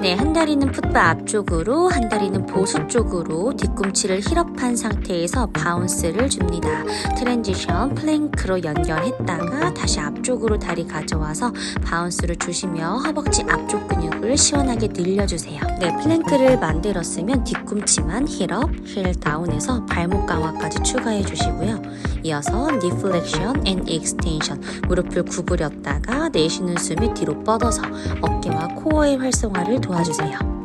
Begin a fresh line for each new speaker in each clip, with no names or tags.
네, 한 다리는 풋바 앞쪽으로, 한 다리는 보수 쪽으로 뒤꿈치를 힐업한 상태에서 바운스를 줍니다. 트랜지션 플랭크로 연결했다가 다시 앞쪽으로 다리 가져와서 바운스를 주시며 허벅지 앞쪽 근육을 시원하게 늘려주세요. 네, 플랭크를 만들었으면 뒤꿈치만 힐업, 힐 다운해서 발목 강화까지 추가해 주시고요. 이어서 니 플렉션 앤 익스텐션 무릎을 구부렸다가 내쉬는 숨에 뒤로 뻗어서 어깨와 코어의 활성화를 도와주세요.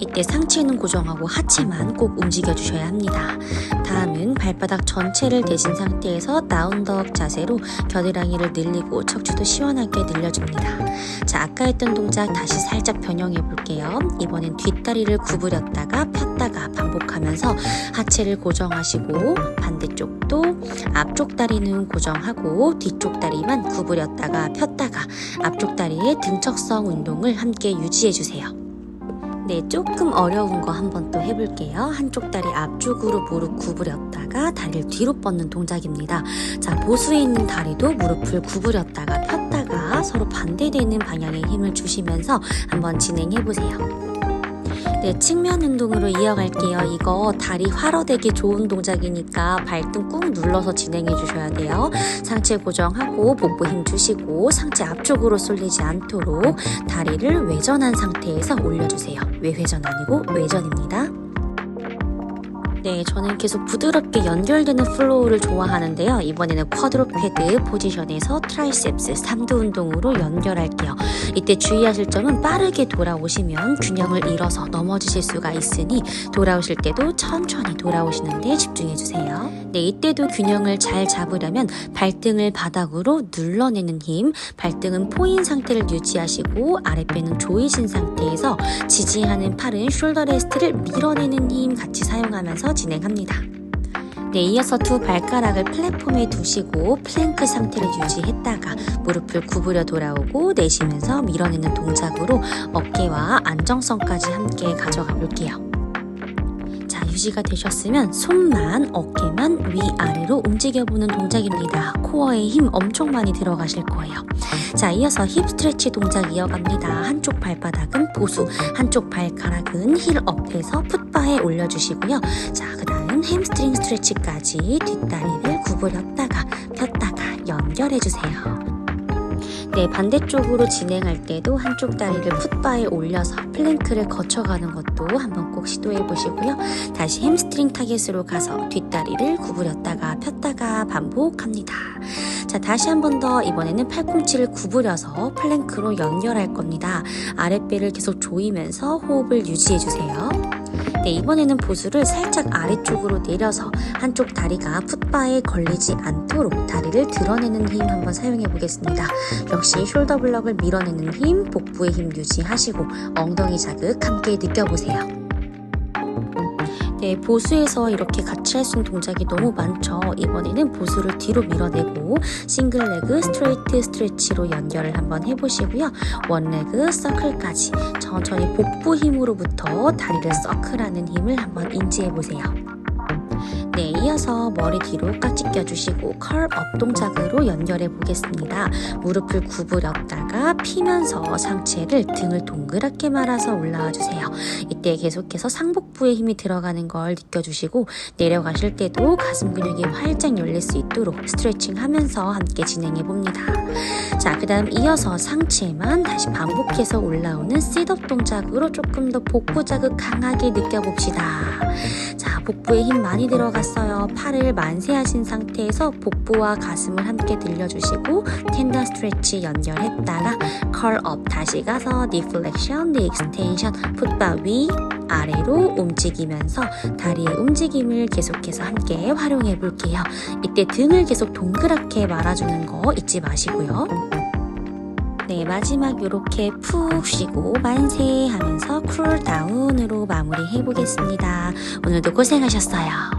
이때 상체는 고정하고 하체만 꼭 움직여 주셔야 합니다. 다음은 발바닥 전체를 대신 상태에서 다운덕 자세로 겨드랑이를 늘리고 척추도 시원하게 늘려줍니다. 자, 아까 했던 동작 다시 살짝 변형해 볼게요. 이번엔 뒷다리를 구부렸다가 폈다가 반복하면서 하체를 고정하시고 반대쪽도 앞쪽 다리는 고정하고 뒤쪽 다리만 구부렸다가 폈다가 앞쪽 다리의 등척성 운동을 함께 유지해 주세요. 네, 조금 어려운 거 한번 또 해볼게요. 한쪽 다리 앞쪽으로 무릎 구부렸다가 다리를 뒤로 뻗는 동작입니다. 자, 보수에 있는 다리도 무릎을 구부렸다가 폈다가 서로 반대되는 방향에 힘을 주시면서 한번 진행해 보세요. 네, 측면 운동으로 이어갈게요. 이거 다리 활어되기 좋은 동작이니까 발등 꾹 눌러서 진행해 주셔야 돼요. 상체 고정하고 복부 힘 주시고 상체 앞쪽으로 쏠리지 않도록 다리를 외전한 상태에서 올려주세요. 외회전 아니고 외전입니다. 네, 저는 계속 부드럽게 연결되는 플로우를 좋아하는데요. 이번에는 쿼드로 패드 포지션에서 트라이셉스 3두 운동으로 연결할게요. 이때 주의하실 점은 빠르게 돌아오시면 균형을 잃어서 넘어지실 수가 있으니 돌아오실 때도 천천히 돌아오시는 데 집중해주세요. 네, 이때도 균형을 잘 잡으려면 발등을 바닥으로 눌러내는 힘, 발등은 포인 상태를 유지하시고 아랫배는 조이신 상태에서 지지하는 팔은 숄더 레스트를 밀어내는 힘 같이 사용하면서 진행합니다. 네, 이어서 두 발가락을 플랫폼에 두시고 플랭크 상태를 유지했다가 무릎을 구부려 돌아오고 내쉬면서 밀어내는 동작으로 어깨와 안정성까지 함께 가져가 볼게요. 자, 유지가 되셨으면 손만 어깨만 위아래로 움직여보는 동작입니다. 코어에 힘 엄청 많이 들어가실 거예요. 자, 이어서 힙 스트레치 동작 이어갑니다. 한쪽 발바닥은 보수, 한쪽 발가락은 힐 업해서 풋바에 올려주시고요. 자, 그 다음 햄스트링 스트레치까지 뒷다리를 구부렸다가 폈다가 연결해주세요. 네, 반대쪽으로 진행할 때도 한쪽 다리를 풋바에 올려서 플랭크를 거쳐가는 것도 한번 꼭 시도해 보시고요. 다시 햄스트링 타겟으로 가서 뒷다리를 구부렸다가 폈다가 반복합니다. 자, 다시 한 번 더 이번에는 팔꿈치를 구부려서 플랭크로 연결할 겁니다. 아랫배를 계속 조이면서 호흡을 유지해 주세요. 네, 이번에는 보수를 살짝 아래쪽으로 내려서 한쪽 다리가 풋바에 걸리지 않도록 다리를 드러내는 힘 한번 사용해 보겠습니다. 역시 숄더 블럭을 밀어내는 힘, 복부의 힘 유지하시고 엉덩이 자극 함께 느껴보세요. 네, 보수에서 이렇게 같이 할 수 있는 동작이 너무 많죠. 이번에는 보수를 뒤로 밀어내고 싱글 레그 스트레이트 스트레치로 연결을 한번 해보시고요. 원 레그 서클까지 천천히 복부 힘으로부터 다리를 서클하는 힘을 한번 인지해 보세요. 네, 이어서 머리 뒤로 깍지 껴주시고 컬 업 동작으로 연결해 보겠습니다. 무릎을 구부렸다가 피면서 상체를 등을 동그랗게 말아서 올라와 주세요. 이때 계속해서 상복부에 힘이 들어가는 걸 느껴주시고 내려가실 때도 가슴 근육이 활짝 열릴 수 있도록 스트레칭 하면서 함께 진행해 봅니다. 자, 그 다음 이어서 상체만 다시 반복해서 올라오는 셋업 동작으로 조금 더 복부 자극 강하게 느껴봅시다. 자, 복부에 힘 많이 들어갔어요. 팔을 만세하신 상태에서 복부와 가슴을 함께 늘려주시고 텐더 스트레치 연결했다가 컬업 다시 가서 디플렉션, 리익스텐션, 풋바 위 아래로 움직이면서 다리의 움직임을 계속해서 함께 활용해 볼게요. 이때 등을 계속 동그랗게 말아주는 거 잊지 마시고요. 네, 마지막 이렇게 푹 쉬고 만세 하면서 쿨 다운으로 마무리 해보겠습니다. 오늘도 고생하셨어요.